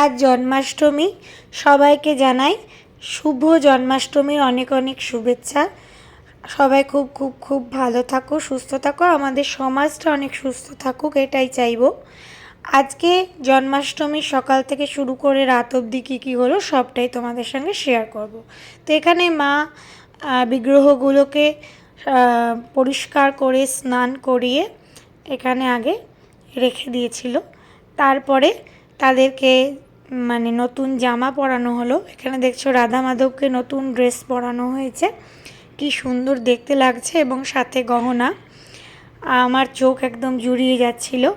আজ জন্মাষ্টমী। সবাইকে জানাই শুভ জন্মাষ্টমীর অনেক অনেক শুভেচ্ছা। সবাই খুব খুব খুব ভালো থাকো, সুস্থ থাকো। আমাদের সমাজটা অনেক সুস্থ থাকুক, এটাই চাইব। আজকে জন্মাষ্টমী সকাল থেকে শুরু করে রাত অবধি কী কী হলো, সবটাই তোমাদের সঙ্গে শেয়ার করব। তো এখানে মা বিগ্রহগুলোকে পরিষ্কার করে, স্নান করিয়ে এখানে আগে রেখে দিয়েছিল। তারপরে তাদেরকে মানে নতুন জামা পরানো হলো। এখানে দেখছ রাধা মাধবকে নতুন ড্রেস পরানো হয়েছে। কি সুন্দর দেখতে লাগছে এবং সাথে গহনা। আমার চোখ একদম জুড়িয়ে যাচ্ছিল।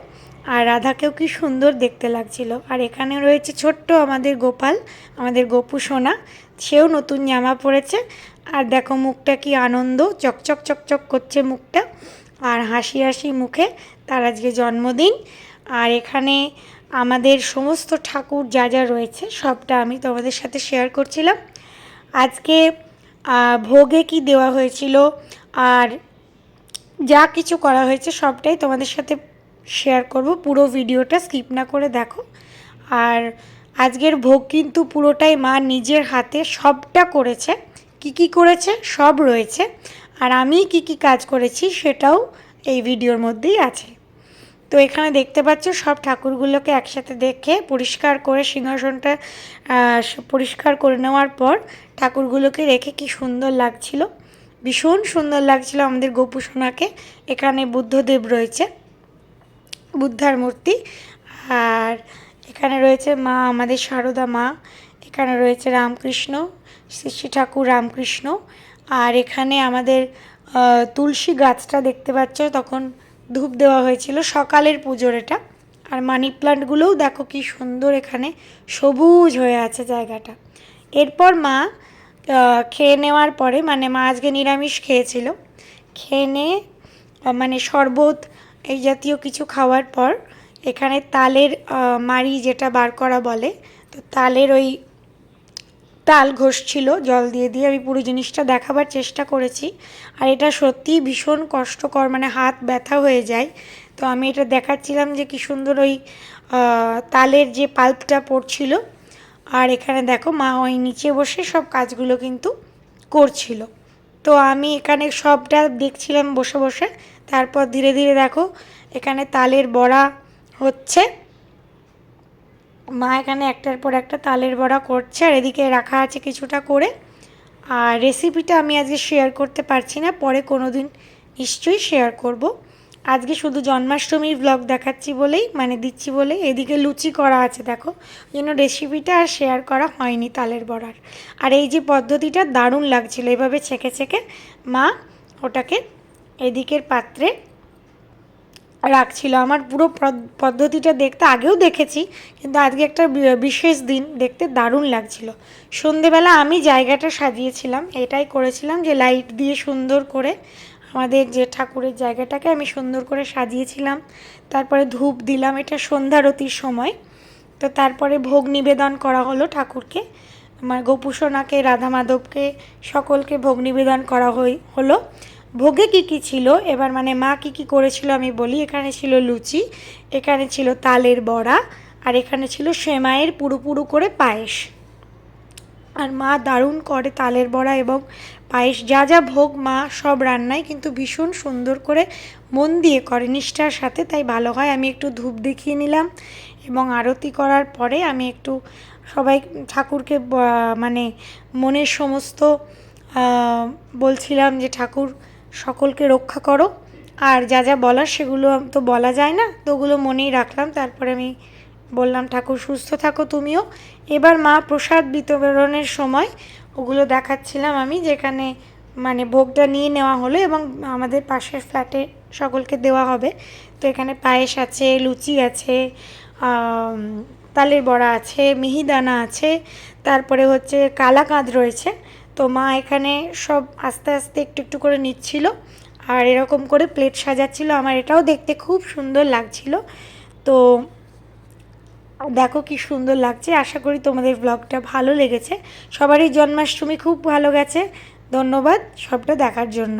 আর রাধাকেও কি সুন্দর দেখতে লাগছিল। আর এখানে রয়েছে ছোট্ট আমাদের গোপাল, আমাদের গোপু সোনা। সেও নতুন জামা পরেছে। আর দেখো মুখটা কি আনন্দ, চকচক চকচক করছে মুখটা। আর হাসি হাসি মুখে তার আজকে জন্মদিন। আর এখানে আমাদের সমস্ত ঠাকুর যা যা রয়েছে, সবটা আমি তোমাদের সাথে শেয়ার করছিলাম। আজকে ভোগে কি দেওয়া হয়েছিল আর যা কিছু করা হয়েছে, সবটাই তোমাদের সাথে শেয়ার করব। পুরো ভিডিওটা স্কিপ না করে দেখো। আর আজকের ভোগ কিন্তু পুরোটাই মা নিজের হাতে সবটা করেছে। কি কি করেছে? সব রয়েছে। আর আমি কি কি কাজ করেছি, সেটাও এই ভিডিওর মধ্যেই আছে। তো এখানে দেখতে পাচ্ছ সব ঠাকুরগুলোকে একসাথে দেখে পরিষ্কার করে সিংহাসনটা পরিষ্কার করে নেওয়ার পর ঠাকুরগুলোকে রেখে কি সুন্দর লাগছিল। ভীষণ সুন্দর লাগছিল আমাদের গোপু সোনাকে। এখানে বুদ্ধদেব রয়েছে, বুদ্ধার মূর্তি। আর এখানে রয়েছে মা, আমাদের সারদা মা। এখানে রয়েছে রামকৃষ্ণ, শ্রী ঠাকুর রামকৃষ্ণ। আর এখানে আমাদের তুলসী গাছটা দেখতে পাচ্ছ তখন ধূপ দেওয়া হয়েছিল সকালের পুজোর এটা। আর মানি প্লান্টগুলোও দেখো কি সুন্দর এখানে সবুজ হয়ে আছে জায়গাটা। এরপর মা খেয়ে নেওয়ার পরে মানে মা আজকে নিরামিষ খেয়েছিল। খেয়ে নিয়ে মানে শরবত এই জাতীয় কিছু খাওয়ার পর, এখানে তালের মাড়ি যেটা বার করা বলে, তো তালের ওই তাল ঘষছিল জল দিয়ে দিয়ে আমি পুরো জিনিসটা দেখাবার চেষ্টা করেছি। আর এটা সত্যিই ভীষণ কষ্টকর মানে হাত ব্যথা হয়ে যায়। তো আমি এটা দেখাচ্ছিলাম যে কি সুন্দর ওই তালের যে পাল্পটা পড়ছিল। আর এখানে দেখো মা ওই নিচে বসে সব কাজগুলো কিন্তু করছিল। তো আমি এখানে সবটা দেখছিলাম বসে বসে। তারপর ধীরে ধীরে দেখো, এখানে তালের বড়া হচ্ছে। মা এখানে একটার পর একটা তালের বড়া করছে, আর এদিকে রাখা আছে কিছুটা করে। আর রেসিপিটা আমি আজকে শেয়ার করতে পারছি না, পরে কোনো দিন নিশ্চয়ই শেয়ার করব। আজকে শুধু জন্মাষ্টমীর ব্লগ দেখাচ্ছি বলেই মানে দিচ্ছি বলেই, এদিকে লুচি করা আছে দেখো জন্য রেসিপিটা আর শেয়ার করা হয়নি তালের বড়ার। আর এই যে পদ্ধতিটা দারুণ লাগছিল, এভাবে ছেঁকে ছেঁকে মা ওটাকে এদিকের পাত্রে রাখছিল। আমার পুরো পদ- পদ্ধতিটা দেখতে আগেও দেখেছি, কিন্তু আজকে একটা বিশেষ দিন, দেখতে দারুণ লাগছিল। সন্ধেবেলা আমি জায়গাটা সাজিয়েছিলাম, এটাই করেছিলাম যে লাইট দিয়ে সুন্দর করে আমাদের যে ঠাকুরের জায়গাটাকে আমি সুন্দর করে সাজিয়েছিলাম। তারপরে ধূপ দিলাম, এটা সন্ধ্যারতির সময়। তো তারপরে ভোগ নিবেদন করা হলো ঠাকুরকে। আমার গোপুসোনাকে রাধা মাধবকে সকলকে ভোগ নিবেদন করা হই, হলো। ভোগে কি কি ছিল? এবার মানে মা কি কি করেছিল আমি বলি। এখানে ছিল লুচি, এখানে ছিল তালের বড়া, আর এখানে ছিল সেমাইয়ের পুরো করে পায়েস। আর মা দারুণ করে তালের বড়া এবং পায়েস। যা যা ভোগ মা সব রান্নায় কিন্তু ভীষণ সুন্দর করে মন দিয়ে করে নিষ্ঠার সাথে। তাই ভালো হয়। আমি একটু ধূপ দেখিয়ে নিলাম এবং আরতি করার পরে আমি একটু সবাই ঠাকুরকে মানে মনের সমস্ত বলছিলাম যে ঠাকুর সকলকে রক্ষা করো। আর যা যা বলার সেগুলো তো বলা যায় না। তো ওগুলো মনেই রাখলাম। তারপরে আমি বললাম, ঠাকুর, সুস্থ থাকো তুমিও। এবার মা প্রসাদ বিতরণের সময় ওগুলো দেখাচ্ছিলাম আমি, যেখানে মানে ভোগটা নিয়ে নেওয়া হলো এবং আমাদের পাশের ফ্ল্যাটে সকলকে দেওয়া হবে। তো এখানে পায়েস আছে, লুচি আছে তালের বড়া আছে, মিহিদানা আছে, তারপরে হচ্ছে কালাকাঁদ রয়েছে। তো মা এখানে সব আস্তে আস্তে একটু একটু করে নিচ্ছিল আর এরকম করে প্লেট সাজাচ্ছিল। আমার এটাও দেখতে খুব সুন্দর লাগছিল। তো দেখো কি সুন্দর লাগছে। আশা করি তোমাদের ব্লগটা ভালো লেগেছে। সবারই জন্মাষ্টমী খুব ভালো গেছে। ধন্যবাদ সবটা দেখার জন্য।